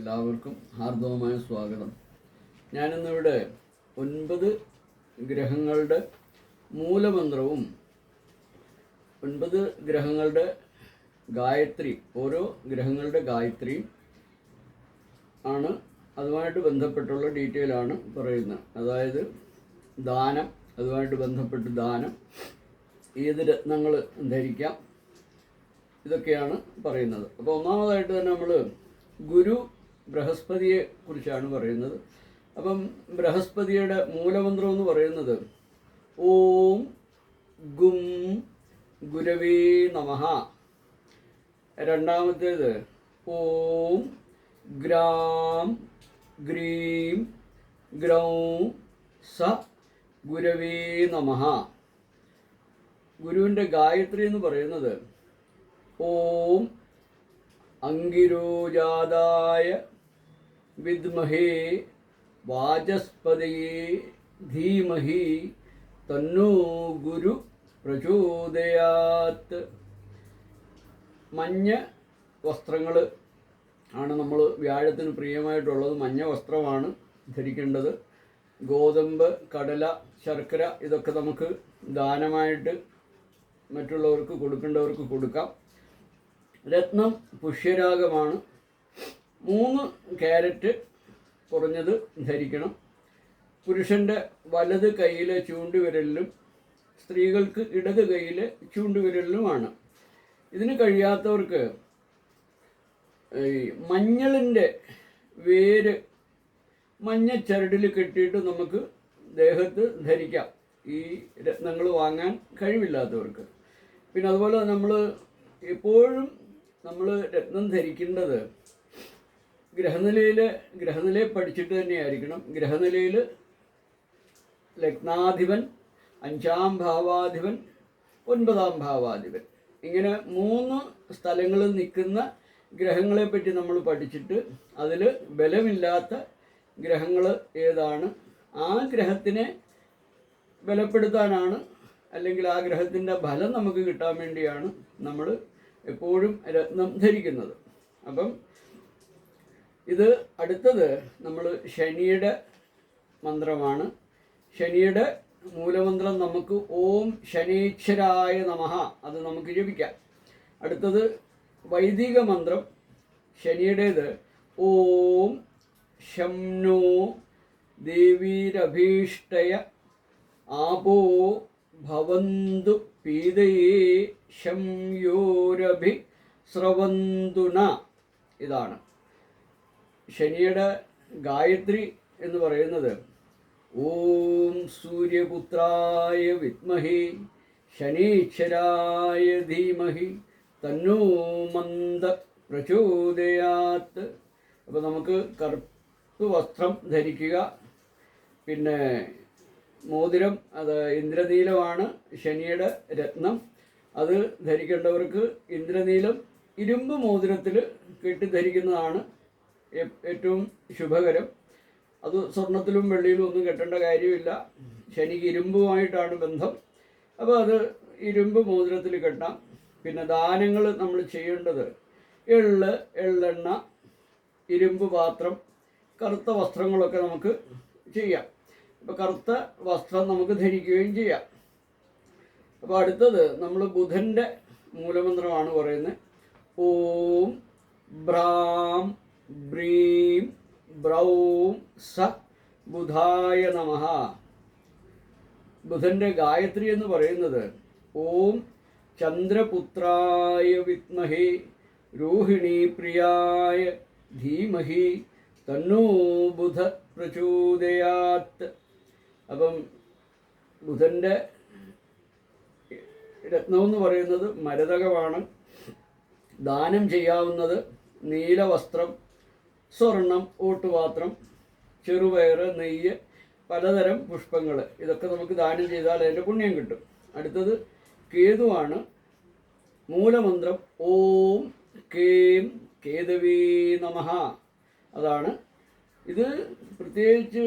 എല്ലാവർക്കും ഹാർദവമായ സ്വാഗതം. ഞാനിന്നിവിടെ ഒൻപത് ഗ്രഹങ്ങളുടെ മൂലമന്ത്രവും ഒൻപത് ഗ്രഹങ്ങളുടെ ഗായത്രി ഓരോ ഗ്രഹങ്ങളുടെ ഗായത്രി ആണ് അതുമായിട്ട് ബന്ധപ്പെട്ടുള്ള ഡീറ്റെയിൽ ആണ് പറയുന്നത്. അതായത് ദാനം അതുമായിട്ട് ബന്ധപ്പെട്ട് ദാനം. ഏത് രത്നങ്ങൾ ധരിക്കാം? ഇതൊക്കെയാണ് പറയുന്നത്. അപ്പോൾ ഒന്നാമതായിട്ട് തന്നെ നമ്മൾ ഗുരു ബൃഹസ്പതിയെ കുറിച്ചാണ് പറയുന്നത്. അപ്പം ബൃഹസ്പതിയുടെ മൂലമന്ത്രം എന്ന് പറയുന്നത് ഓം ഗും ഗുരവേ നമ. രണ്ടാമത്തേത് ഓം ഗ്രാം ഗ്രീം ഗ്രൗം സ ഗുരവേ നമ. ഗുരുവിന്റെ ഗായത്രി എന്ന് പറയുന്നത് ഓം അങ്കിരോജാതായ വിദ്മഹേ വാചസ്പതയേ ധീമഹി തന്നോ ഗുരു പ്രചോദയാത്ത് മഞ്ഞ വസ്ത്രങ്ങൾ ആണ് നമ്മൾ വ്യാഴത്തിന് പ്രിയമായിട്ടുള്ളത്. മഞ്ഞ വസ്ത്രമാണ് ധരിക്കേണ്ടത്. ഗോതമ്പ് കടല ശർക്കര ഇതൊക്കെ നമുക്ക് ദാനമായിട്ട് മറ്റുള്ളവർക്ക് കൊടുക്കേണ്ടവർക്ക് കൊടുക്കാം. രത്നം പുഷ്യരാഗമാണ്. മൂന്ന് ക്യാരറ്റ് കുറഞ്ഞത് ധരിക്കണം. പുരുഷന്റെ വലത് കൈയിലെ ചൂണ്ടുവിരലിലും സ്ത്രീകൾക്ക് ഇടത് കൈയിലെ ചൂണ്ടുവിരലിലുമാണ്. ഇതിന് കഴിയാത്തവർക്ക് ഈ മഞ്ഞളിന്റെ വേര് മഞ്ഞ ചരടിൽ കെട്ടിയിട്ട് നമുക്ക് ദേഹത്ത് ധരിക്കാം. ഈ രത്നങ്ങൾ വാങ്ങാൻ കഴിവില്ലാത്തവർക്ക്. പിന്നെ അതുപോലെ നമ്മൾ എപ്പോഴും നമ്മൾ രത്നം ധരിക്കേണ്ടത് ഗ്രഹനിലയിൽ ഗ്രഹനിലയെ പഠിച്ചിട്ട് തന്നെയായിരിക്കണം. ഗ്രഹനിലയിൽ ലഗ്നാധിപൻ അഞ്ചാം ഭാവാധിപൻ ഒൻപതാം ഭാവാധിപൻ. ഇങ്ങനെ മൂന്ന് സ്ഥലങ്ങളിൽ നിൽക്കുന്ന ഗ്രഹങ്ങളെ പറ്റി നമ്മൾ പഠിച്ചിട്ട് അതിൽ ബലമില്ലാത്ത ഗ്രഹങ്ങൾ ഏതാണ്? ആ ഗ്രഹത്തിനെ ബലപ്പെടുത്താനാണ് അല്ലെങ്കിൽ ആ ഗ്രഹത്തിന്റെ ഫലം നമുക്ക് കിട്ടാൻ വേണ്ടിയാണ് നമ്മൾ എപ്പോഴും രത്നം ധരിക്കുന്നത്. അപ്പം ഇത് അടുത്തത് നമ്മൾ ശനിയുടെ മന്ത്രമാണ്. ശനിയുടെ മൂലമന്ത്രം നമുക്ക് ഓം ശനീശ്വരായ നമഃ അത് നമുക്ക് ജപിക്കാം. അടുത്തത് വൈദിക മന്ത്രം ശനിയുടേത് ഓം ശംനോ ദേവീരഭീഷ്ടയ ആപോ ഭവന്തു പീതയേ ശംയോരഭി സ്രവന്തുന ഇതാണ്. ശനിയുടെ ഗായത്രി എന്ന് പറയുന്നത് ഓം സൂര്യപുത്രായ വിത്മഹി ശനീശ്വരായ ധീമഹി തന്നോ മന്ദ പ്രചോദയാത്ത് അപ്പോൾ നമുക്ക് കറുപ്പ് വസ്ത്രം ധരിക്കുക പിന്നെ മോതിരം അത് ഇന്ദ്രനീലമാണ് ശനിയുടെ രത്നം. അത് ധരിക്കേണ്ടവർക്ക് ഇന്ദ്രനീലം ഇരുമ്പ് മോതിരത്തിൽ കെട്ടി ധരിക്കുന്നതാണ്. ഏ- ഏറ്റവും ശുഭകരം. അത് സ്വർണത്തിലും വെള്ളിയിലും ഒന്നും കെട്ടേണ്ട കാര്യമില്ല. ശനിക്ക് ഇരുമ്പുമായിട്ടാണ് ബന്ധം. അപ്പോൾ അത് ഇരുമ്പ് മോതിരത്തിൽ കെട്ടാം. പിന്നെ ദാനങ്ങൾ നമ്മൾ ചെയ്യേണ്ടത് എള്ള് എള്ളെണ്ണ ഇരുമ്പ് പാത്രം കറുത്ത വസ്ത്രങ്ങളൊക്കെ നമുക്ക് ചെയ്യാം. അപ്പോൾ കറുത്ത വസ്ത്രം നമുക്ക് ധരിക്കുകയും ചെയ്യാം. അപ്പോൾ അടുത്തത് നമ്മൾ ബുധന്റെ മൂലമന്ത്രമാണ് പറയുന്നത്. ഓം ബ്രാം ബ്രീം ബ്രൗം സ ബുധായ നമഃ ബുധന്റെ ഗായത്രി എന്ന് പറയുന്നത് ഓം ചന്ദ്രപുത്രായ വിത്മഹി രോഹിണി പ്രിയായ ധീമഹി തന്നോ ബുധ പ്രചോദയാത്ത് അപ്പം ബുധന്റെ രത്നം എന്ന് പറയുന്നത് മരതകമാണ്. ദാനം ചെയ്യാവുന്നത് നീലവസ്ത്രം സ്വർണം ഓട്ടുപാത്രം ചെറുപയർ നെയ്യ് പലതരം പുഷ്പങ്ങൾ ഇതൊക്കെ നമുക്ക് ദാനം ചെയ്താൽ അതിന്റെ പുണ്യം കിട്ടും. അടുത്തത് കേതുവാണ്. മൂലമന്ത്രം ഓം കേം കേതവേ നമഹ അതാണ്. ഇത് പ്രത്യേകിച്ച്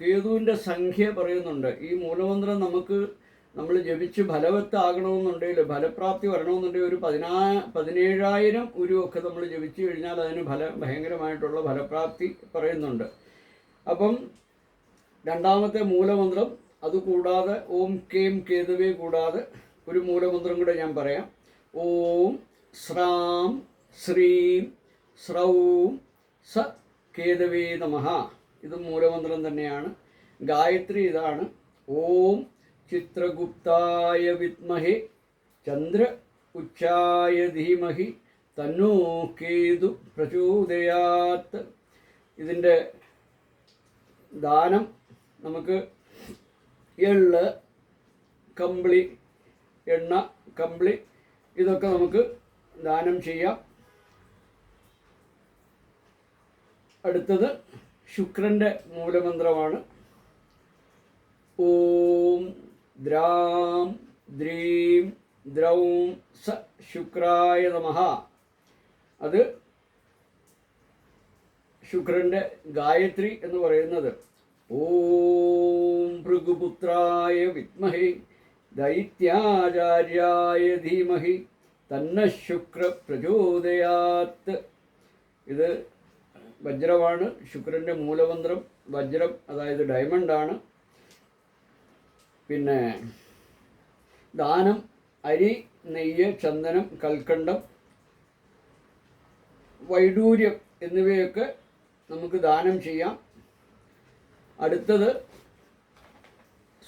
കേതുവിന്റെ സംഖ്യ പറയുന്നുണ്ട്. ഈ മൂലമന്ത്രം നമുക്ക് നമ്മൾ ജപിച്ച് ഫലവത്താകണമെന്നുണ്ടെങ്കിൽ ഫലപ്രാപ്തി വരണമെന്നുണ്ടെങ്കിൽ ഒരു പതിനാ പതിനേഴായിരം ഉരുവൊക്കെ നമ്മൾ ജപിച്ചു കഴിഞ്ഞാൽ അതിന് ഫല ഭയങ്കരമായിട്ടുള്ള ഫലപ്രാപ്തി പറയുന്നുണ്ട്. അപ്പം രണ്ടാമത്തെ മൂലമന്ത്രം അതുകൂടാതെ ഓം കേം കേതുവേ കൂടാതെ ഒരു മൂലമന്ത്രം കൂടെ ഞാൻ പറയാം. ഓം സ്രാം ശ്രീം സ്രൗം സ കേതവേ നമഹ. ഇത് മൂലമന്ത്രം തന്നെയാണ്. ഗായത്രി ഇതാണ്. ഓം ചിത്രഗുപ്തായ വിത്മഹി ചന്ദ്ര ഉച്ചായ ധീമഹി തന്നോ കേതു പ്രചോദയാത്ത് ഇതിന്റെ ദാനം നമുക്ക് എള്ള് കമ്പിളി എണ്ണ കമ്പിളി ഇതൊക്കെ നമുക്ക് ദാനം ചെയ്യാം. അടുത്തത് ശുക്രന്റെ മൂലമന്ത്രമാണ്. ഓം ദ്രാം ദ്രീം ദ്രൗം സ ശുക്രായ നമഹ അത് ശുക്രന്റെ ഗായത്രി എന്ന് പറയുന്നത്. ഓം ഭൃഗുപുത്രായ വിത്മഹി ദൈത്യാചാര്യായ ധീമഹി തന്ന ശുക്ര പ്രചോദയാത്ത് ഇത് വജ്രമാണ്. ശുക്രന്റെ മൂലമന്ത്രം വജ്രം അതായത് ഡയമണ്ടാണ് പിന്നെ ദാനം അരി നെയ്യ് ചന്ദനം കൽക്കണ്ടം വൈഡൂര്യം എന്നിവയൊക്കെ നമുക്ക് ദാനം ചെയ്യാം. അടുത്തത്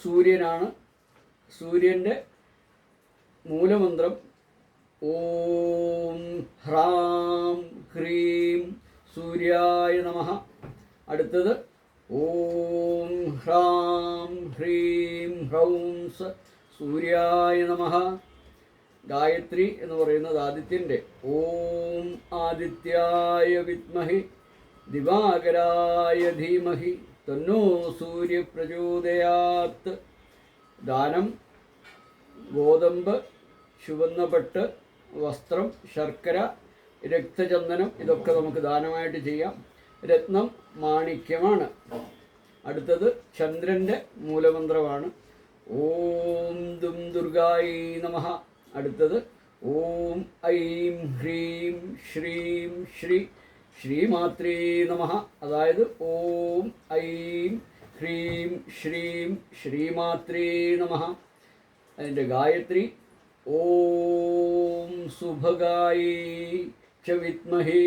സൂര്യനാണ്. സൂര്യന്റെ മൂലമന്ത്രം ഓം ഹ്രാം ഹ്രീം സൂര്യായ നമ. അടുത്തത് ഓം ഹ്രാം ഹ്രീം ഹ്രൗം സ സൂര്യായ നമഃ ഗായത്രി എന്ന് പറയുന്നത് ആദിത്യന്റെ. ഓം ആദിത്യായ വിദ്മഹി ദിവാകരായ ധീമഹി തന്നോ സൂര്യപ്രചോദയാത്ത് ദാനം ഗോതമ്പ് ചുവന്ന പട്ട് വസ്ത്രം ശർക്കര രക്തചന്ദനം ഇതൊക്കെ നമുക്ക് ദാനമായിട്ട് ചെയ്യാം. രത്നം മാണിക്യമാണ്. അടുത്തത് ചന്ദ്രന്റെ മൂലമന്ത്രമാണ്. ഓം ദും ദുർഗായി നമ. അടുത്തത് ഓം ഐം ഹ്രീം ശ്രീം ശ്രീ ശ്രീമാത്രേ നമ. അതായത് ഓം ഐം ഹ്രീം ശ്രീം ശ്രീമാത്രേ നമ. അതിന്റെ ഗായത്രി ഓം സുഭഗായി ച വിദ്മഹി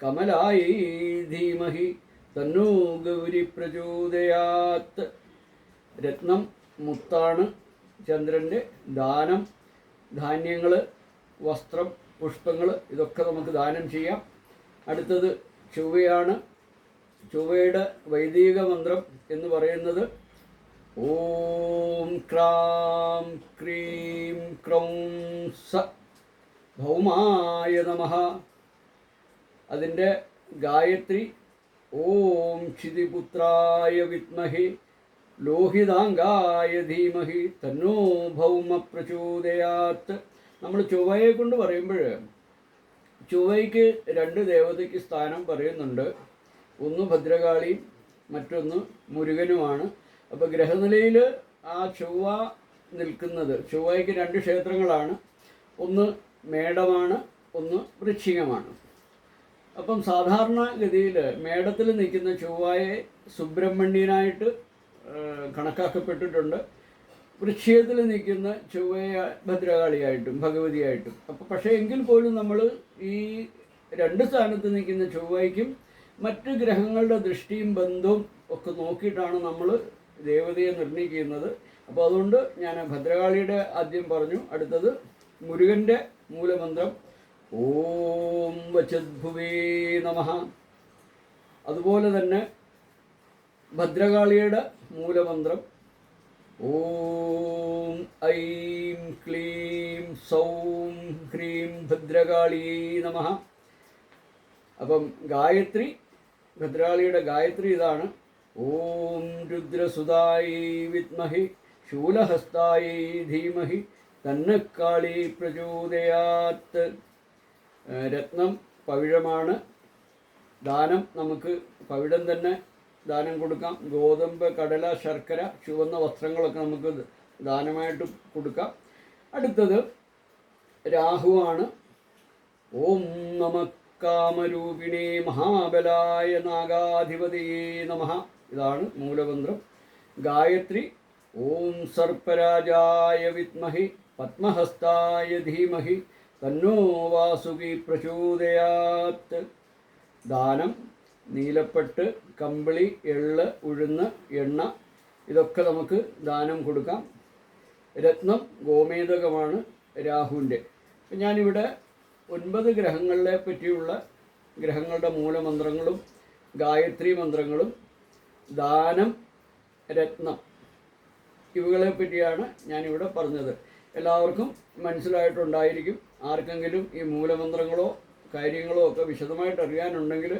കമലായി ധീമഹി തന്നോ ഗൗരി പ്രചോദയാത്ത് രത്നം മുത്താണ് ചന്ദ്രന്റെ ദാനം ധാന്യങ്ങൾ വസ്ത്രം പുഷ്പങ്ങൾ ഇതൊക്കെ നമുക്ക് ദാനം ചെയ്യാം. അടുത്തത് ചൊവ്വയാണ്. ചൊവ്വയുടെ വൈദിക മന്ത്രം എന്ന് പറയുന്നത് ഓം ക്രാം ക്രീം ക്രൗം സ ഭൗമായ നമഃ. അതിന്റെ ഗായത്രി ഓം ക്ഷിതിപുത്രായ വിത്മഹി ലോഹിതാംഗായ ധീമഹി തന്നോ ഭൗമ പ്രചോദയാത്ത് നമ്മൾ ചൊവ്വയെ കൊണ്ട് പറയുമ്പോൾ ചൊവ്വയ്ക്ക് രണ്ട് ദേവതയ്ക്ക് സ്ഥാനം പറയുന്നുണ്ട്. ഒന്ന് ഭദ്രകാളിയും മറ്റൊന്ന് മുരുകനുമാണ്. അപ്പോൾ ഗ്രഹനിലയിൽ ആ ചൊവ്വ നിൽക്കുന്നത് ചൊവ്വയ്ക്ക് രണ്ട് ക്ഷേത്രങ്ങളാണ്. ഒന്ന് മേടമാണ് ഒന്ന് വൃശ്ചികമാണ്. അപ്പം സാധാരണഗതിയിൽ മേടത്തിൽ നിൽക്കുന്ന ചൊവ്വായെ സുബ്രഹ്മണ്യനായിട്ട് കണക്കാക്കപ്പെട്ടിട്ടുണ്ട്. വൃശ്ചികത്തിൽ നിൽക്കുന്ന ചൊവ്വയെ ഭദ്രകാളിയായിട്ടും ഭഗവതിയായിട്ടും. അപ്പം പക്ഷേ എങ്കിൽ പോലും നമ്മൾ ഈ രണ്ട് സ്ഥാനത്ത് നിൽക്കുന്ന ചൊവ്വയ്ക്കും മറ്റ് ഗ്രഹങ്ങളുടെ ദൃഷ്ടിയും ബന്ധവും ഒക്കെ നോക്കിയിട്ടാണ് നമ്മൾ ദേവതയെ നിർണയിക്കുന്നത്. അപ്പോൾ അതുകൊണ്ട് ഞാൻ ഭദ്രകാളിയുടെ ആദ്യം പറഞ്ഞു. അടുത്തത് മുരുകന്റെ മൂലമന്ത്രം ഓം വച്ചദ്ഭുവേ നമ. അതുപോലെ തന്നെ ഭദ്രകാളിയുടെ മൂലമന്ത്രം. ഓം ഐം ക്ലീം സൗം ഹ്രീം ഭദ്രകാളിയേ നമ. അപ്പം ഗായത്രി ഭദ്രകാളിയുടെ ഗായത്രി ഇതാണ്. ഓം രുദ്രസുതായി വിത്മഹി ശൂലഹസ്തായി ധീമഹി തന്നക്കാളി പ്രചോദയാത്ത് രത്നം പവിഴമാണ്. ദാനം നമുക്ക് പവിഴം തന്നെ ദാനം കൊടുക്കാം. ഗോതമ്പ് കടല ശർക്കര ചുവന്ന വസ്ത്രങ്ങളൊക്കെ നമുക്ക് ദാനമായിട്ട് കൊടുക്കാം. അടുത്തത് രാഹുവാണ്. ഓം നമ കാമരൂപിണേ മഹാബലായ നാഗാധിപതിയേ നമ. ഇതാണ് മൂലമന്ത്രം. ഗായത്രി ഓം സർപ്പരാജായ വിദ്മഹി പത്മഹസ്തായ ധീമഹി തന്നോ വാസുകി പ്രചോദയാത്ത് ദാനം നീലപ്പെട്ട് കമ്പിളി എള്ള് ഉഴുന്ന് എണ്ണ ഇതൊക്കെ നമുക്ക് ദാനം കൊടുക്കാം. രത്നം ഗോമേതകമാണ് രാഹുവിന്റെ. ഞാനിവിടെ ഒൻപത് ഗ്രഹങ്ങളെ പറ്റിയുള്ള ഗ്രഹങ്ങളുടെ മൂലമന്ത്രങ്ങളും ഗായത്രി മന്ത്രങ്ങളും ദാനം രത്നം ഇവകളെ പറ്റിയാണ് ഞാനിവിടെ പറഞ്ഞത്. എല്ലാവർക്കും മനസ്സിലായിട്ടുണ്ടായിരിക്കും. ആർക്കെങ്കിലും ഈ മൂലമന്ത്രങ്ങളോ കാര്യങ്ങളോ ഒക്കെ വിശദമായിട്ട് അറിയാനുണ്ടെങ്കിൽ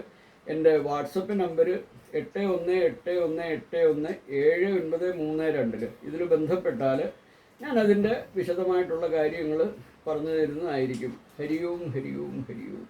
എന്റെ വാട്സപ്പ് നമ്പർ എട്ട് ഒന്ന് എട്ട് ഒന്ന് എട്ട് ഒന്ന് ഏഴ് ഒൻപത് മൂന്ന് രണ്ടിൽ ഇതിൽ ബന്ധപ്പെട്ടാൽ ഞാൻ അതിന്റെ വിശദമായിട്ടുള്ള കാര്യങ്ങൾ പറഞ്ഞു തരുന്നതായിരിക്കും. ഹരിയോം ഹരിയോം ഹരിയോം.